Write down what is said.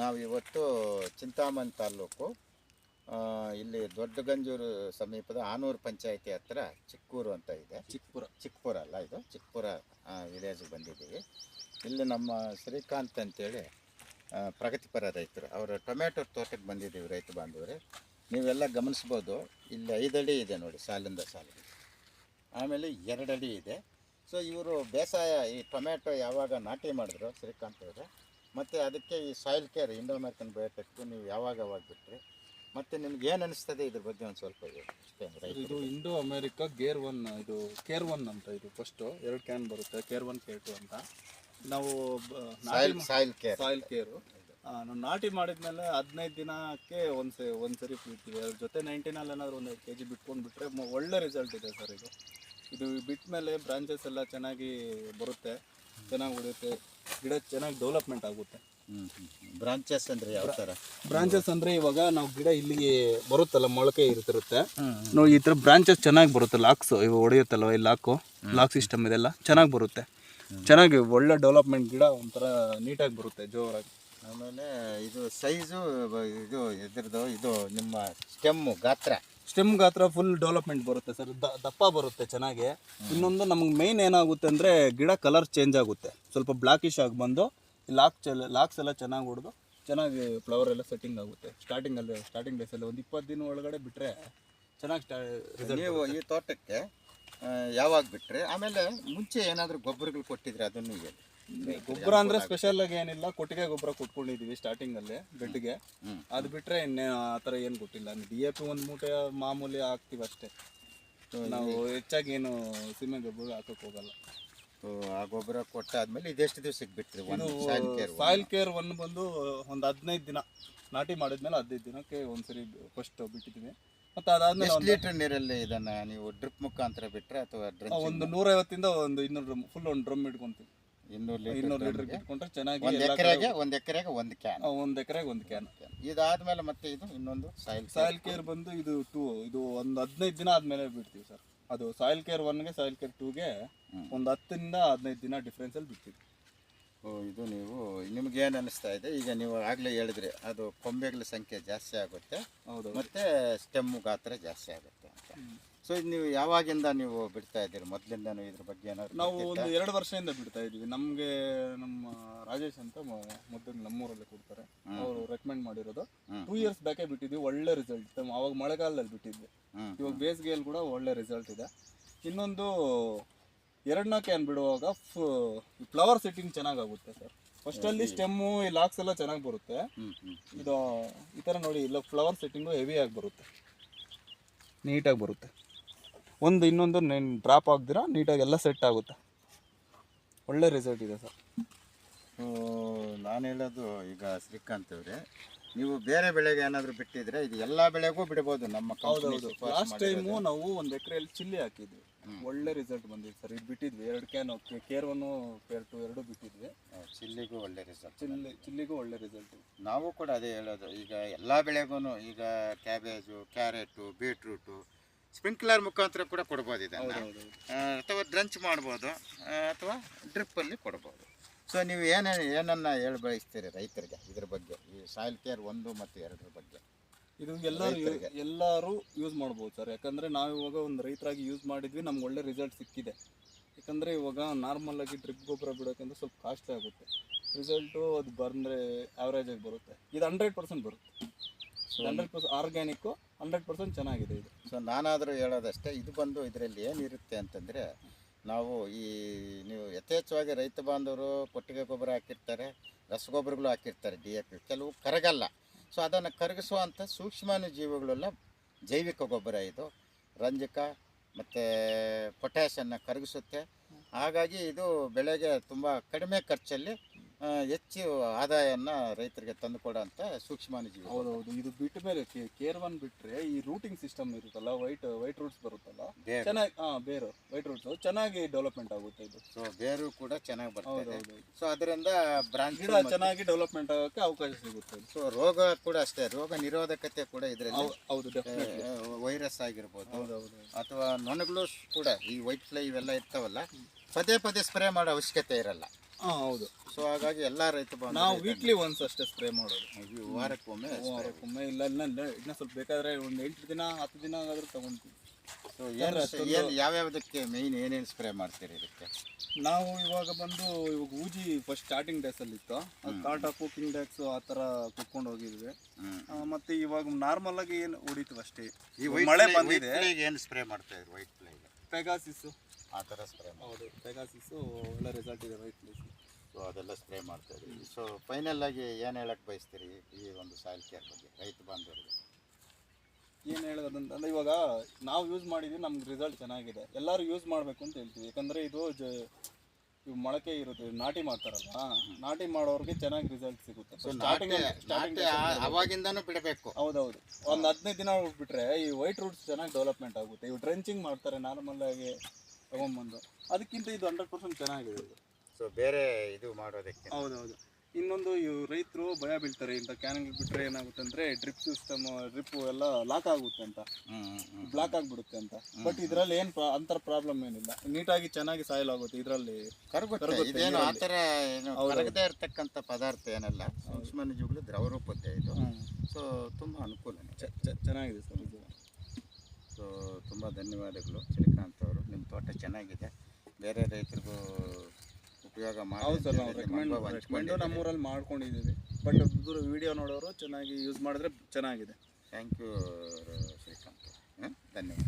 ನಾವು ಇವತ್ತು ಚಿಂತಾಮಣಿ ತಾಲೂಕು ಇಲ್ಲಿ ದೊಡ್ಡಗಂಜೂರು ಸಮೀಪದ ಆನೂರು ಪಂಚಾಯಿತಿ ಹತ್ರ ಚಿಕ್ಕೂರು ಅಂತ ಇದೆ. ಚಿಕ್ಕಪುರ. ಚಿಕ್ಕಪುರ ಅಲ್ಲ ಇದು? ಚಿಕ್ಕಪುರ ವಿಲೇಜ್ಗೆ ಬಂದಿದ್ದೀವಿ. ಇಲ್ಲಿ ನಮ್ಮ ಶ್ರೀಕಾಂತ್ ಅಂತೇಳಿ ಪ್ರಗತಿಪರ ರೈತರು. ಅವರು ಟೊಮೆಟೊ ತೋಟಕ್ಕೆ ಬಂದಿದ್ದೀವಿ ರೈತ ಬಾಂಧವರೇ. ನೀವೆಲ್ಲ ಗಮನಿಸ್ಬೋದು ಇಲ್ಲಿ ಐದಡಿ ಇದೆ ನೋಡಿ ಸಾಲಿಂದ ಸಾಲಿಗೆ ಆಮೇಲೆ ಎರಡಡಿ ಇದೆ. ಸೊ ಇವರು ಬೇಸಾಯ ಈ ಟೊಮೆಟೊ ಯಾವಾಗ ನಾಟಿ ಮಾಡಿದ್ರು ಶ್ರೀಕಾಂತ್ ಅವರು? ಮತ್ತು ಅದಕ್ಕೆ ಈ soil care Indo American biotech ನೀವು ಯಾವಾಗ ಯಾವಾಗ ಬಿಟ್ಟರೆ ಮತ್ತು ನಿಮ್ಗೆ ಏನು ಅನಿಸ್ತದೆ ಇದ್ರ ಬಗ್ಗೆ ಒಂದು ಸ್ವಲ್ಪ ಹೇಳಿ. ಇದು ಇಂಡೋ ಅಮೆರಿಕ ಗೇರ್ ಒನ್ ಇದು ಕೇರ್ ಒನ್ ಅಂತ ಇದು ಫಸ್ಟು ಎರಡು ಕ್ಯಾನ್ ಬರುತ್ತೆ ಕೇರ್ ಒನ್ ಕೇರ್ ಟು ಅಂತ. ನಾವು soil soil care soil care ನಾವು ನಾಟಿ ಮಾಡಿದ್ಮೇಲೆ ಹದಿನೈದು ದಿನಕ್ಕೆ ಒಂದು ಒಂದು ಸರಿ ಬಿಡ್ತೀವಿ. ಅದ್ರ ಜೊತೆ ನೈಂಟಿನಲ್ಲಿ ಏನಾದರೂ ಒಂದು ಕೆ ಜಿ ಬಿಟ್ಕೊಂಡು ಬಿಟ್ಟರೆ ಒಳ್ಳೆ ರಿಸಲ್ಟ್ ಇದೆ ಸರ್ ಇದು. ಇದು ಬಿಟ್ಟ ಮೇಲೆ ಬ್ರಾಂಚಸ್ ಎಲ್ಲ ಚೆನ್ನಾಗಿ ಬರುತ್ತೆ ಚೆನ್ನಾಗಿ ಉಳಿಯುತ್ತೆ. ಗಿಡ ಚೆನ್ನಾಗಿ ಡೆವಲಪ್ಮೆಂಟ್ ಆಗುತ್ತೆ. ಬ್ರಾಂಚಸ್ ಅಂದ್ರೆ ಯಾವ ತರ? ಬ್ರಾಂಚಸ್ ಅಂದ್ರೆ ಇವಾಗ ನಾವು ಗಿಡ ಇಲ್ಲಿಗೆ ಬರುತ್ತಲ್ಲ ಮೊಳಕೆ ಇರ್ತಿರುತ್ತೆ. ನಾವು ಈ ತರ ಬ್ರಾಂಚಸ್ ಚೆನ್ನಾಗಿ ಬರುತ್ತೆ ಲಾಕ್ಸ್ ಇವಾಗ ಹೊಡೆಯುತ್ತಲ್ವ ಈ ಲಾಕು ಲಾಕ್ ಸಿಸ್ಟಮ್ ಇದೆಲ್ಲ ಚೆನ್ನಾಗಿ ಬರುತ್ತೆ. ಚೆನ್ನಾಗಿ ಒಳ್ಳೆ ಡೆವಲಪ್ಮೆಂಟ್ ಗಿಡ ಒಂಥರ ನೀಟಾಗಿ ಬರುತ್ತೆ ಜೋರಾಗಿ. ಆಮೇಲೆ ಇದು ಸೈಜು ಇದು ಇದ್ರದ್ದು ಇದು ನಿಮ್ಮ ಸ್ಟೆಮ್ಮು ಗಾತ್ರ. ಸ್ಟೆಮ್ ಗಾತ್ರ ಫುಲ್ ಡೆವಲಪ್ಮೆಂಟ್ ಬರುತ್ತೆ ಸರ್ ದಪ್ಪ ಬರುತ್ತೆ ಚೆನ್ನಾಗಿ. ಇನ್ನೊಂದು ನಮಗೆ ಮೈನ್ ಏನಾಗುತ್ತೆ ಅಂದರೆ ಗಿಡ ಕಲರ್ ಚೇಂಜ್ ಆಗುತ್ತೆ. ಸ್ವಲ್ಪ ಬ್ಲಾಕಿಶ್ ಆಗಿ ಬಂದು ಲಾಕ್ ಲಾಕ್ಸ್ ಎಲ್ಲ ಚೆನ್ನಾಗಿ ಹೊಡೆದು ಚೆನ್ನಾಗಿ ಫ್ಲವರ್ ಎಲ್ಲ ಸೆಟ್ಟಿಂಗ್ ಆಗುತ್ತೆ. ಸ್ಟಾರ್ಟಿಂಗಲ್ಲಿ ಸ್ಟಾರ್ಟಿಂಗ್ ಡೇಸಲ್ಲಿ ಒಂದು ಇಪ್ಪತ್ತು ದಿನ ಒಳಗಡೆ ಬಿಟ್ಟರೆ ಚೆನ್ನಾಗಿ ಸ್ಟಾ ನೀವು ಈ ತೋಟಕ್ಕೆ ಯಾವಾಗ ಬಿಟ್ಟರೆ ಆಮೇಲೆ ಮುಂಚೆ ಏನಾದರೂ ಗೊಬ್ಬರಗಳು ಕೊಟ್ಟಿದ್ರೆ ಅದನ್ನು ಹೇಳಿ. ಗೊಬ್ಬರ ಅಂದ್ರೆ ಸ್ಪೆಷಲ್ ಆಗಿ ಏನಿಲ್ಲ ಕೊಟ್ಟಿಗೆ ಗೊಬ್ಬರ ಕೊಟ್ಕೊಂಡಿದೀವಿ ಸ್ಟಾರ್ಟಿಂಗ್ ಅಲ್ಲಿ ಬೆಡ್ಗೆ. ಅದ್ ಬಿಟ್ರೆ ಇನ್ನೇ ಆ ಥರ ಏನು ಕೊಟ್ಟಿಲ್ಲ ಡಿ ಎ ಪಿ ಒಂದ್ ಮೂಟೆ ಮಾಮೂಲಿ ಹಾಕ್ತಿವಿ ಅಷ್ಟೇ. ನಾವು ಹೆಚ್ಚಾಗಿ ಏನು ಸೀಮೆ ಗೊಬ್ಬರ ಹಾಕಕ್ ಹೋಗಲ್ಲ. ಆ ಗೊಬ್ಬರ ಕೊಟ್ಟಾದ್ಮೇಲೆ ಇದೆಷ್ಟು ದಿವಸಕ್ಕೆ ಬಿಟ್ಟರೆ soil care foil care one ಬಂದು ಒಂದು ಹದಿನೈದು ದಿನ. ನಾಟಿ ಮಾಡಿದ್ಮೇಲೆ ಹದಿನೈದು ದಿನಕ್ಕೆ ಒಂದ್ಸರಿ ಫಸ್ಟ್ ಬಿಟ್ಟಿದ್ದೀನಿ ಮತ್ತೆ ಅದಾದ್ಮೇಲೆ ಎಷ್ಟು ಒಂದು- ಲೀಟರ್ ನೀರಲ್ಲಿ ಇದನ್ನ ನೀವು ಡ್ರಿಪ್ ಮುಖಾಂತರ ಬಿಟ್ರೆ ಅಥವಾ ಒಂದು ನೂರೈವತ್ತಿಂದ ಒಂದು ಇನ್ನೂರು ಡ್ರಮ್ ಫುಲ್ ಒಂದು ಡ್ರಮ್ ಇಟ್ಕೊಂತೀವಿ. ಇನ್ನೂರು ಇನ್ನೂರು ಲೀಟರ್ ಇಟ್ಕೊಂಡ್ರೆ ಚೆನ್ನಾಗಿ ಒಂದು ಎಲ್ಲ ಎಕರೆಗೆ ಒಂದು ಎಕರೆಗೆ ಒಂದು ಕ್ಯಾನ್ ಕಡೆ- ಆ, ಒಂದ್ ಎಕರೆಗೆ ಒಂದು ಕ್ಯಾನ್ ಇದಾದ್ಮೇಲೆ ಮತ್ತೆ ಇದು ಇನ್ನೊಂದು ಸಾಯಿಲ್ ಸಾಯಿಲ್ ಕೇರ್ ಬಂದು ಇದು ಟೂ ಇದು ಒಂದು ಹದಿನೈದು ದಿನ ಆದ್ಮೇಲೆ ಬಿಡ್ತೀವಿ ಸರ್. ಅದು ಸಾಯಿಲ್ ಕೇರ್ ಒನ್ಗೆ ಸಾಯಿಲ್ ಕೇರ್ ಟೂಗೆ. ಒಂದು ಹತ್ತರಿಂದ ಹದಿನೈದು ದಿನ ಡಿಫ್ರೆನ್ಸಲ್ಲಿ ಬಿಡ್ತೀವಿ. ಓ, ಇದು ನೀವು ನಿಮ್ಗೆ ಏನು ಅನಿಸ್ತಾ ಇದೆ? ಈಗ ನೀವು ಆಗಲೇ ಹೇಳಿದ್ರಿ ಅದು ಕೊಂಬೆಗಳ ಸಂಖ್ಯೆ ಜಾಸ್ತಿ ಆಗುತ್ತೆ. ಹೌದು ಮತ್ತೆ ಸ್ಟೆಮ್ಮು ಗಾತ್ರ ಜಾಸ್ತಿ ಆಗುತ್ತೆ. ಸೊ ಇದು ನೀವು ಯಾವಾಗಿಂದ ನೀವು ಬಿಡ್ತಾ ಇದ್ದೀರಿ? ಮೊದಲಿಂದನೂ ಇದ್ರ ಬಗ್ಗೆ ಏನಾದ್ರು ನಾವು ಗೊತ್ತಿತ್ತಾ? ಒಂದು ಎರಡು ವರ್ಷದಿಂದ ಬಿಡ್ತಾ ಇದ್ದೀವಿ. ನಮಗೆ ನಮ್ಮ ರಾಜೇಶ್ ಅಂತ ಮೊದಲು ನಮ್ಮೂರಲ್ಲಿ ಕೊಡ್ತಾರೆ. ಅವರು ರೆಕಮೆಂಡ್ ಮಾಡಿರೋದು. ಹ್ಮ್. ಟೂ ಇಯರ್ಸ್ ಬ್ಯಾಕೇ ಬಿಟ್ಟಿದ್ವಿ. ಒಳ್ಳೆ ರಿಸಲ್ಟ್ ಅವಾಗ ಮಳೆಗಾಲದಲ್ಲಿ ಬಿಟ್ಟಿದ್ವಿ. ಹ್ಮ್. ಇವಾಗ ಬೇಸಿಗೆಯಲ್ಲಿ ಕೂಡ ಒಳ್ಳೆ ರಿಸಲ್ಟ್ ಇದೆ. ಇನ್ನೊಂದು ಎರಡನೇ ಕ್ಯಾನ್ ಬಿಡುವಾಗ ಫ್ಲವರ್ ಸೆಟ್ಟಿಂಗ್ ಚೆನ್ನಾಗಾಗುತ್ತೆ ಸರ್. ಫಸ್ಟಲ್ಲಿ ಸ್ಟೆಮ್ಮು ಈ ಲಾಕ್ಸ್ ಎಲ್ಲ ಚೆನ್ನಾಗಿ ಬರುತ್ತೆ. ಹ್ಮ್ ಹ್ಮ್ ಇದು ಈ ಥರ ನೋಡಿ ಇಲ್ಲ ಫ್ಲವರ್ ಸೆಟ್ಟಿಂಗು ಹೆವಿಯಾಗಿ ಬರುತ್ತೆ. ನೀಟಾಗಿ ಬರುತ್ತೆ. ಒಂದು ಇನ್ನೊಂದು ನೀನು ಡ್ರಾಪ್ ಆಗ್ದಿರಾ ನೀಟಾಗಿ ಎಲ್ಲ ಸೆಟ್ ಆಗುತ್ತೆ. ಒಳ್ಳೆ ರಿಸಲ್ಟ್ ಇದೆ ಸರ್. ನಾನು ಹೇಳೋದು ಈಗ ಶ್ರೀಕಾಂತ್ ಅವರೇ ನೀವು ಬೇರೆ ಬೆಳೆಗೆ ಏನಾದರೂ ಬಿಟ್ಟಿದ್ರೆ ಇದು ಎಲ್ಲ ಬೆಳೆಗೂ ಬಿಡ್ಬೋದು ನಮ್ಮ ಹೌದೌದು. ಲಾಸ್ಟ್ ಟೈಮು ನಾವು ಒಂದು ಎಕರೆಯಲ್ಲಿ ಚಿಲ್ಲಿ ಹಾಕಿದ್ವಿ. ಒಳ್ಳೆ ರಿಸಲ್ಟ್ ಬಂದಿದೆ ಸರ್. ಇದು ಬಿಟ್ಟಿದ್ವಿ. ಎರಡು ಕ್ಯಾನ್ ಕೇರ್ ಒನ್ನು ಕೇರ್ ಟು ಎರಡು ಬಿಟ್ಟಿದ್ವಿ. ಚಿಲ್ಲಿಗೂ ಒಳ್ಳೆ ರಿಸಲ್ಟ್ ಚಿಲ್ಲಿ ಚಿಲ್ಲಿಗೂ ಒಳ್ಳೆ ರಿಸಲ್ಟ್ ನಾವು ಕೂಡ ಅದೇ ಹೇಳೋದು. ಈಗ ಎಲ್ಲ ಬೆಳೆಗೂ ಈಗ ಕ್ಯಾಬೇಜು ಕ್ಯಾರೆಟು ಬೀಟ್ರೂಟು ಸ್ಪ್ರಿಂಕ್ಲರ್ ಮುಖಾಂತರ ಕೂಡ ಕೊಡ್ಬೋದು ಇದನ್ನು. ಅಥವಾ ಡ್ರಂಚ್ ಮಾಡ್ಬೋದು ಅಥವಾ ಡ್ರಿಪ್ಪಲ್ಲಿ ಕೊಡ್ಬೋದು. ಸೊ ನೀವು ಏನೇ ಏನನ್ನ ಹೇಳಿ ಬಯಸ್ತೀರಿ ರೈತರಿಗೆ ಇದ್ರ ಬಗ್ಗೆ? ಈ ಸಾಯಿಲ್ ಕೇರ್ ಒಂದು ಮತ್ತು ಎರಡರ ಬಗ್ಗೆ. ಇದು ಎಲ್ಲರೂ ಎಲ್ಲರೂ ಯೂಸ್ ಮಾಡ್ಬೋದು ಸರ್. ಯಾಕಂದರೆ ನಾವು ಇವಾಗ ಒಂದು ರೈತರಾಗಿ ಯೂಸ್ ಮಾಡಿದ್ವಿ ನಮ್ಗೆ ಒಳ್ಳೆ ರಿಸಲ್ಟ್ ಸಿಕ್ಕಿದೆ. ಯಾಕಂದರೆ ಇವಾಗ ನಾರ್ಮಲ್ ಆಗಿ ಡ್ರಿಪ್ ಗೊಬ್ಬರ ಬಿಡೋಕ್ಕಂದ್ರೆ ಸ್ವಲ್ಪ ಕಾಸ್ಟ್ಲಿ ಆಗುತ್ತೆ. ರಿಸಲ್ಟು ಅದು ಬಂದರೆ ಆ್ಯಾವ್ರೇಜಾಗಿ ಬರುತ್ತೆ. ಇದು ಹಂಡ್ರೆಡ್ ಪರ್ಸೆಂಟ್ ಬರುತ್ತೆ. Hundred percent organic hundred percent ಚೆನ್ನಾಗಿದೆ ಇದು. ಸೊ ನಾನಾದರೂ ಹೇಳೋದಷ್ಟೇ, ಇದು ಬಂದು ಇದರಲ್ಲಿ ಏನಿರುತ್ತೆ ಅಂತಂದರೆ, ನಾವು ಈ ನೀವು ಯಥೇಚ್ಛವಾಗಿ ರೈತ ಬಾಂಧವರು ಕೊಟ್ಟಿಗೆ ಗೊಬ್ಬರ ಹಾಕಿರ್ತಾರೆ, ರಸಗೊಬ್ಬರಗಳು ಹಾಕಿರ್ತಾರೆ ಡಿ ಎ ಕೆಲವು ಕರಗಲ್ಲ. ಸೊ ಅದನ್ನು ಕರಗಿಸುವಂಥ ಸೂಕ್ಷ್ಮಾಣು ಜೀವಿಗಳೆಲ್ಲ ಜೈವಿಕ ಗೊಬ್ಬರ ಇದು. ರಂಜಕ ಮತ್ತು ಪೊಟ್ಯಾಷನ್ನು ಕರಗಿಸುತ್ತೆ. ಹಾಗಾಗಿ ಇದು ಬೆಳೆಗೆ ತುಂಬ ಕಡಿಮೆ ಖರ್ಚಲ್ಲಿ ಹೆಚ್ಚು ಆದಾಯವನ್ನು ರೈತರಿಗೆ ತಂದುಕೊಡೋಂಥ ಸೂಕ್ಷ್ಮಾಣು ಜೀವಿ ಹೌದೌದು. ಇದು ಬಿಟ್ಟ ಮೇಲೆ ಕೇರ್ ಒನ್ ಬಿಟ್ಟರೆ ಈ ರೂಟಿಂಗ್ ಸಿಸ್ಟಮ್ ಇರುತ್ತಲ್ಲ ವೈಟ್ ವೈಟ್ ರೂಟ್ಸ್ ಬರುತ್ತಲ್ಲ ಚೆನ್ನಾಗಿ ಹಾಂ ಬೇರು ವೈಟ್ ರೂಟ್ಸು ಚೆನ್ನಾಗಿ ಡೆವಲಪ್ಮೆಂಟ್ ಆಗುತ್ತೆ ಇದು. ಸೊ ಬೇರು ಕೂಡ ಚೆನ್ನಾಗಿ ಬರ್ತದೆ ಸೊ ಅದರಿಂದ ಬ್ರಾಂಚ್ ಗಿಡ ಚೆನ್ನಾಗಿ ಡೆವಲಪ್ಮೆಂಟ್ ಆಗೋಕ್ಕೆ ಅವಕಾಶ ಸಿಗುತ್ತೆ. ಸೊ ರೋಗ ಕೂಡ ಅಷ್ಟೇ ರೋಗ ನಿರೋಧಕತೆ ಕೂಡ ಇದರಲ್ಲಿ ಹೌದು ವೈರಸ್ ಆಗಿರ್ಬೋದು ಅಥವಾ ನೊಣಗಳು ಕೂಡ ಈ ವೈಟ್ ಫ್ಲೈ ಇವೆಲ್ಲ ಇರ್ತಾವಲ್ಲ ಪದೇ ಪದೇ ಸ್ಪ್ರೇ ಮಾಡೋ ಅವಶ್ಯಕತೆ ಇರಲ್ಲ. ಹಾಂ ಹೌದು. ಸೊ ಹಾಗಾಗಿ ಎಲ್ಲ ರೈತ ನಾವು ವೀಕ್ಲಿ ಒನ್ಸ್ ಅಷ್ಟೇ ಸ್ಪ್ರೇ ಮಾಡೋದು. ವಾರಕ್ಕೊಮ್ಮೆ ವಾರಕ್ಕೊಮ್ಮೆ ಇಲ್ಲ ಇಲ್ಲ ಇನ್ನೂ ಸ್ವಲ್ಪ ಬೇಕಾದ್ರೆ ಒಂದು ಎಂಟು ದಿನ ಹತ್ತು ದಿನ ಆದರೂ ತಗೊಂತೀವಿ. ಏನು ಯಾವ ಯಾವ್ಯಾವುದಕ್ಕೆ ಮೇಯ್ನ್ ಏನೇನು ಸ್ಪ್ರೇ ಮಾಡ್ತೀರಿ ಇದಕ್ಕೆ? ನಾವು ಇವಾಗ ಬಂದು ಇವಾಗ ಊಜಿ ಫಸ್ಟ್ ಸ್ಟಾರ್ಟಿಂಗ್ ಡೇಸಲ್ಲಿ ಇತ್ತು. ಕಾಟ ಕುಕಿಂಗ್ ಡೇಕ್ಸ್ ಆ ಥರ ಕುತ್ಕೊಂಡು ಹೋಗಿದ್ವಿ. ಮತ್ತೆ ಇವಾಗ ನಾರ್ಮಲ್ ಆಗಿ ಏನು ಹೊಡಿತೀವಿ ಅಷ್ಟೇ. ಈ ಮಳೆ ಬಂದಿದೆ. ಏನು ಸ್ಪ್ರೇ ಮಾಡ್ತಾ ಇದ್ರು ವೈಟ್ ಪ್ಲೇಗೆ ಪೆಗಾಸಿಸ್ಸು ಆ ಥರ ಸ್ಪ್ರೇ ಹೌದು ಪೆಗಾಸಿಸ್ಸು ಒಳ್ಳೆ ರಿಸಲ್ಟ್ ಇದೆ ವೈಟ್ ಪ್ಲೇಸ್ ಸೊ ಅದೆಲ್ಲ ಸ್ಪ್ರೇ ಮಾಡ್ತಾ ಇದ್ದೀವಿ ಸೊ ಫೈನಲ್ ಆಗಿ ಏನು ಹೇಳಕ್ಕೆ ಬಯಸ್ತೀರಿ ಈ ಒಂದು ಸಾಯಿಲ್ ಕೇರ್ ಬಗ್ಗೆ ರೈತ ಬಾಂಧವರಿಗೆ? ಏನು ಹೇಳೋದಂತಂದ್ರೆ ಇವಾಗ ನಾವು ಯೂಸ್ ಮಾಡಿದ್ವಿ ನಮ್ಗೆ ರಿಸಲ್ಟ್ ಚೆನ್ನಾಗಿದೆ. ಎಲ್ಲರೂ ಯೂಸ್ ಮಾಡಬೇಕು ಅಂತ ಹೇಳ್ತೀವಿ. ಯಾಕಂದರೆ ಇದು ಜ ಇವು ಮೊಳಕೆ ಇರುತ್ತೆ ನಾಟಿ ಮಾಡ್ತಾರಲ್ಲ ನಾಟಿ ಮಾಡೋರಿಗೆ ಚೆನ್ನಾಗಿ ರಿಸಲ್ಟ್ ಸಿಗುತ್ತೆ. ಸ್ಟಾರ್ಟಿಂಗ್ ಸ್ಟಾರ್ಟಿಂಗ್ ಅವಾಗಿಂದನೂ ಬಿಡಬೇಕು. ಹೌದೌದು ಒಂದು ಹದಿನೈದು ದಿನ ಬಿಟ್ರೆ ಈ ವೈಟ್ ರೂಟ್ಸ್ ಚೆನ್ನಾಗಿ ಡೆವಲಪ್ಮೆಂಟ್ ಆಗುತ್ತೆ. ಇವು ಡ್ರೆಂಚಿಂಗ್ ಮಾಡ್ತಾರೆ ನಾರ್ಮಲ್ ಆಗಿ ತಗೊಂಬಂದು ಅದಕ್ಕಿಂತ ಇದು ಹಂಡ್ರೆಡ್ ಪರ್ಸೆಂಟ್ ಚೆನ್ನಾಗಿದೆ. ಇದು ಸೊ ಬೇರೆ ಇದು ಮಾಡೋದಕ್ಕೆ. ಹೌದೌದು ಇನ್ನೊಂದು ಇವು ರೈತರು ಭಯ ಬೀಳ್ತಾರೆ ಇಂಥ ಕ್ಯಾನಿಂಗ್ ಬಿಟ್ಟರೆ ಏನಾಗುತ್ತೆ ಅಂದರೆ ಡ್ರಿಪ್ ಸಿಸ್ಟಮ್ ಡ್ರಿಪ್ ಎಲ್ಲ ಲಾಕ್ ಆಗುತ್ತೆ ಅಂತ. ಬ್ಲಾಕ್ ಆಗಿಬಿಡುತ್ತೆ ಅಂತ. ಬಟ್ ಇದರಲ್ಲಿ ಏನು ಅಂತರ ಪ್ರಾಬ್ಲಮ್ ಏನಿಲ್ಲ. ನೀಟಾಗಿ ಚೆನ್ನಾಗಿ ಸಾಯಿಲ್ ಆಗುತ್ತೆ ಇದರಲ್ಲಿ. ಇದೇನು ಆ. ಥರ ಏನು ಕರಗದೇ ಇರತಕ್ಕಂತ ಪದಾರ್ಥ ಏನಲ್ಲ. ಸೂಕ್ಷ್ಮಜೀವಿಗಳು ದ್ರವ ರೂಪದ್ದೇ ಇದು. ಸೊ ತುಂಬ ಅನುಕೂಲ ಚೆನ್ನಾಗಿದೆ ಸರ್ ಇದು. ಸೊ ತುಂಬ ಧನ್ಯವಾದಗಳು ಶ್ರೀಕಾಂತ್ ಅವರು. ನಿಮ್ಮ ತೋಟ ಚೆನ್ನಾಗಿದೆ. ಬೇರೆ ರೈತರಿಗೂ ಉಪಯೋಗ ಹೌದು ಸರ್ ನಾವು ರೆಕಮೆಂಡ್ ನಿಮ್ಮ ಅನುಭವ ರೆಕಮೆಂಡು ಹಂಚ್ಕೊಂಡಿದ್ದೀರಿ. ನಮ್ಮೂರಲ್ಲಿ ಮಾಡ್ಕೊಂಡಿದ್ದೀವಿ ಬಟ್ ಇಬ್ಬರು ವಿಡಿಯೋ ನೋಡೋರು ಚೆನ್ನಾಗಿ ಯೂಸ್ ಮಾಡಿದ್ರೆ ಚೆನ್ನಾಗಿದೆ ಥ್ಯಾಂಕ್ ಯು ಶ್ರೀಕಾಂತ್? ಧನ್ಯವಾದ